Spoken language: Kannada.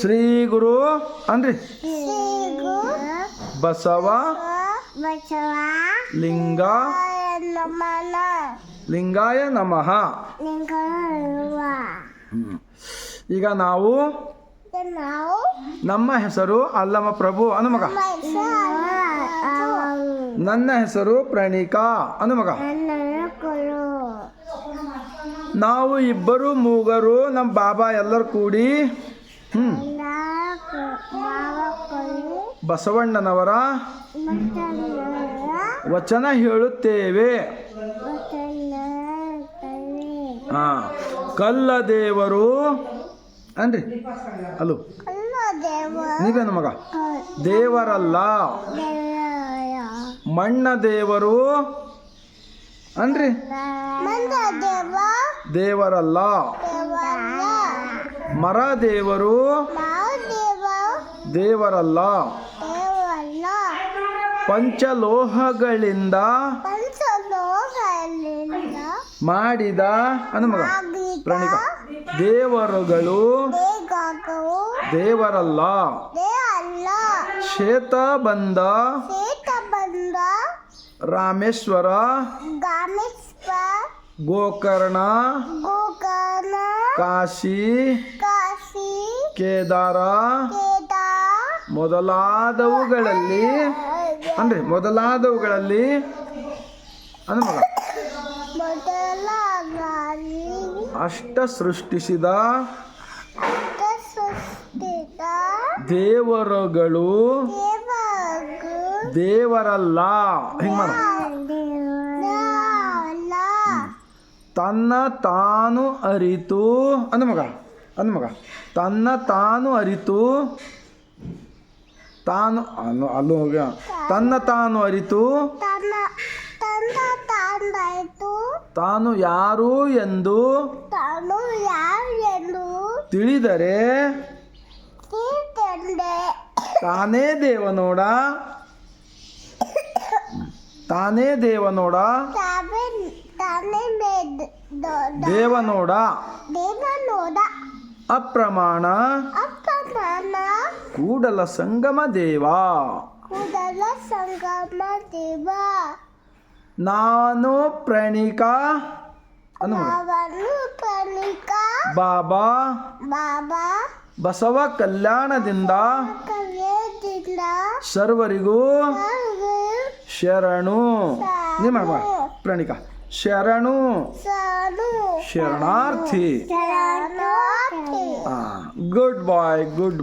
ಶ್ರೀ ಗುರು ಶ್ರೀಗು ಬಸವ ಲಿಂಗ ಲಿಂಗಾಯ ನಮಃ. ಈಗ ನಾವು ನಮ್ಮ ಹೆಸರು ಅಲ್ಲಮ ಪ್ರಭು ಅನುಮಗ ನನ್ನ ಹೆಸರು ಪ್ರಣಿಕಾ ಅನು ಮಗ. ನನ್ನ ಕೊಡು ನಾವು ಇಬ್ಬರು ಮೂಗರು, ನಮ್ಮ ಬಾಬಾ ಎಲ್ಲರೂ ಕೂಡಿ ಹ್ಮ್. ಬಸವಣ್ಣನವರ ವಚನ ಹೇಳುತ್ತೇವೆ. ಹಾ. ಕಲ್ಲ ದೇವರು ಅನ್ರಿ. ಅಲೋ. ನೀವೇನು ಮಗ. ದೇವರಲ್ಲ. ಮಣ್ಣ ದೇವರು ಅನ್ರಿ. ದೇವರಲ್ಲ. ಮರ ದೇವರು ದೇವರಲ್ಲ. ಪಂಚಲೋಹಗಳಿಂದ ಮಾಡಿದ ಅನುಮಗ ಪ್ರಣಿಕ ದೇವರುಗಳು ದೇವರಲ್ಲ. ಶ್ವೇತ ಬಂದ ರಾಮೇಶ್ವರ ಗೋಕರ್ಣ ಕಾಶಿ ಕೇದಾರ ಮೊದಲಾದವುಗಳಲ್ಲಿ, ಅಂದ್ರೆ ಮೊದಲಾದವುಗಳಲ್ಲಿ ಮಗ. ಅಷ್ಟ ಸೃಷ್ಟಿಸಿದ ದೇವರುಗಳು ದೇವರಲ್ಲ. ಹಿಂಗ ತನ್ನ ತಾನು ಅರಿತು ಅಂದ ಮಗ. ಅಂದ ಮಗ. ತನ್ನ ತಾನು ಅರಿತು ತಾನು ಅನ್ನು ಅಲ್ಲೂ ಹೋಗ್ಯ ತನ್ನ ತಾನು ಅರಿತು ತಾನು ಯಾರು ಎಂದು ತಾನು ಯಾರು ಎಂದು ತಿಳಿದರೆ ತಾನೇ ದೇವನೋಡ. ತಾನೇ ದೇವನೋಡ. ನೋಡ ದೇವ ಮೇದ್ ದೊಡ್ಡ ದೇವನೋಡ. ಅಪ್ರಮಾಣ. ಕೂಡಲ ಸಂಗಮ ದೇವ. ಕೂಡಲ ಸಂಗಮ ದೇವ. ನಾನು ಪ್ರಣಿಕ. ಅವನು ಕಲಿಕ ಬಾಬಾ. ಬಾಬಾ. ಬಸವ ಕಲ್ಯಾಣದಿಂದ. ಸರ್ವರಿಗೂ ಶರಣು. ನಿಮ್ಮ ಪ್ರಣಿಕ. ಶರಣು. ಶರಣಾರ್ಥಿ. good boy good